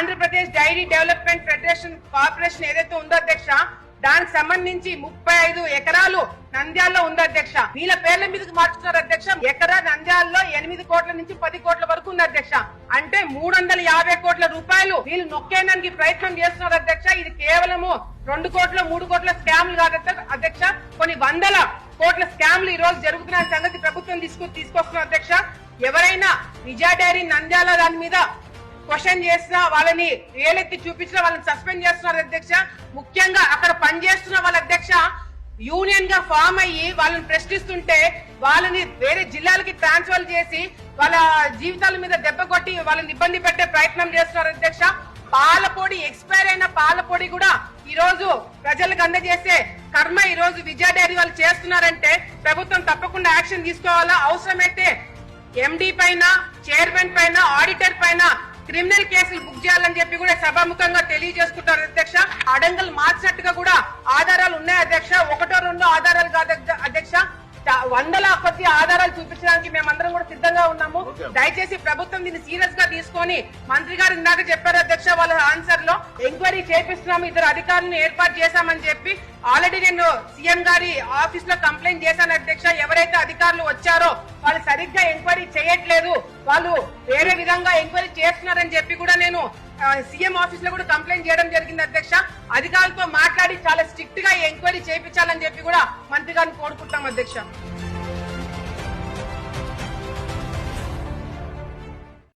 Andhra Pradesh dairy development federation corporation ఏదైతే ఉందో అధ్యక్ష దానికి సంబంధించి ముప్పై ఐదు ఎకరాలు నంద్యాల్లో ఉంది అధ్యక్ష. వీళ్ళ పేర్ల మీదకి మార్చుకున్నారు అధ్యక్ష. ఎకరా నంద్యాల్లో ఎనిమిది కోట్ల నుంచి పది కోట్ల వరకు ఉంది అధ్యక్ష. అంటే మూడు వందల యాభై కోట్ల రూపాయలు వీళ్ళు నొక్కేయడానికి ప్రయత్నం చేస్తున్నారు అధ్యక్ష. ఇది కేవలము రెండు కోట్ల మూడు కోట్ల స్కామ్లు కాదు అధ్యక్ష. కొన్ని వందల కోట్ల స్కామ్లు ఈ రోజు జరుగుతున్న సంగతి ప్రభుత్వం తీసుకు తీసుకొస్తున్నారు అధ్యక్ష. ఎవరైనా విజయ డైరీ నంద్యాల దాని మీద క్వశ్చన్ చేసినా వాళ్ళని వేలెత్తి చూపించినా వాళ్ళని సస్పెండ్ చేస్తున్నారు అధ్యక్ష. ముఖ్యంగా అక్కడ పనిచేస్తున్న వాళ్ళ అధ్యక్ష యూనియన్గా ఫామ్ అయ్యి వాళ్ళని ప్రశ్నిస్తుంటే వాళ్ళని వేరే జిల్లాలకి ట్రాన్స్ఫర్ చేసి వాళ్ళ జీవితాల మీద దెబ్బ కొట్టి వాళ్ళని ఇబ్బంది పెట్టే ప్రయత్నం చేస్తున్నారు అధ్యక్ష. పాలపొడి ఎక్స్పైర్ అయిన పాలపొడి కూడా ఈ రోజు ప్రజలకు అందజేసే కర్మ ఈ రోజు విజయ డైరీ వాళ్ళు చేస్తున్నారంటే ప్రభుత్వం తప్పకుండా యాక్షన్ తీసుకోవాలా? అవసరమైతే ఎండి పైన చైర్మన్ పైన ఆడిటర్ పైన క్రిమినల్ కేసులు బుక్ చేయాలని చెప్పి కూడా సభాముఖంగా తెలియజేసుకుంటారు అధ్యక్ష. అడంగల్ మార్చినట్టుగా కూడా ఆధారాలు ఉన్నాయి అధ్యక్ష. ఒకటో రెండో ఆధారాలు కాదు అధ్య- అధ్యక్ష. వందల కొద్ది ఆధారాలు చూపించడానికి మేమందరం కూడా సిద్ధంగా ఉన్నాము. దయచేసి ప్రభుత్వం దీన్ని సీరియస్గా తీసుకొని మంత్రి గారు ఇందాక చెప్పారు అధ్యక్ష వాళ్ళ ఆన్సర్లో ఎంక్వైరీ చేపిస్తున్నాము. ఇద్దరు అధికారులను ఏర్పాటు చేశామని చెప్పి ఆల్రెడీ నేను సీఎం గారి ఆఫీస్లో కంప్లైంట్ చేశాను అధ్యక్ష. ఎవరైతే అధికారులు వచ్చారో వాళ్ళు సరిగ్గా ఎంక్వైరీ చేయట్లేదు. వాళ్ళు విధంగా ఎంక్వైరీ చేస్తున్నారని చెప్పి కూడా నేను సీఎం ఆఫీస్లో కూడా కంప్లైంట్ చేయడం జరిగింది అధ్యక్ష. అధికారులతో మాట్లాడి చాలా స్ట్రిక్ట్గా ఎంక్వైరీ చేయించాలని చెప్పి కూడా మంత్రి గారిని కోరుకుంటాం అధ్యక్ష.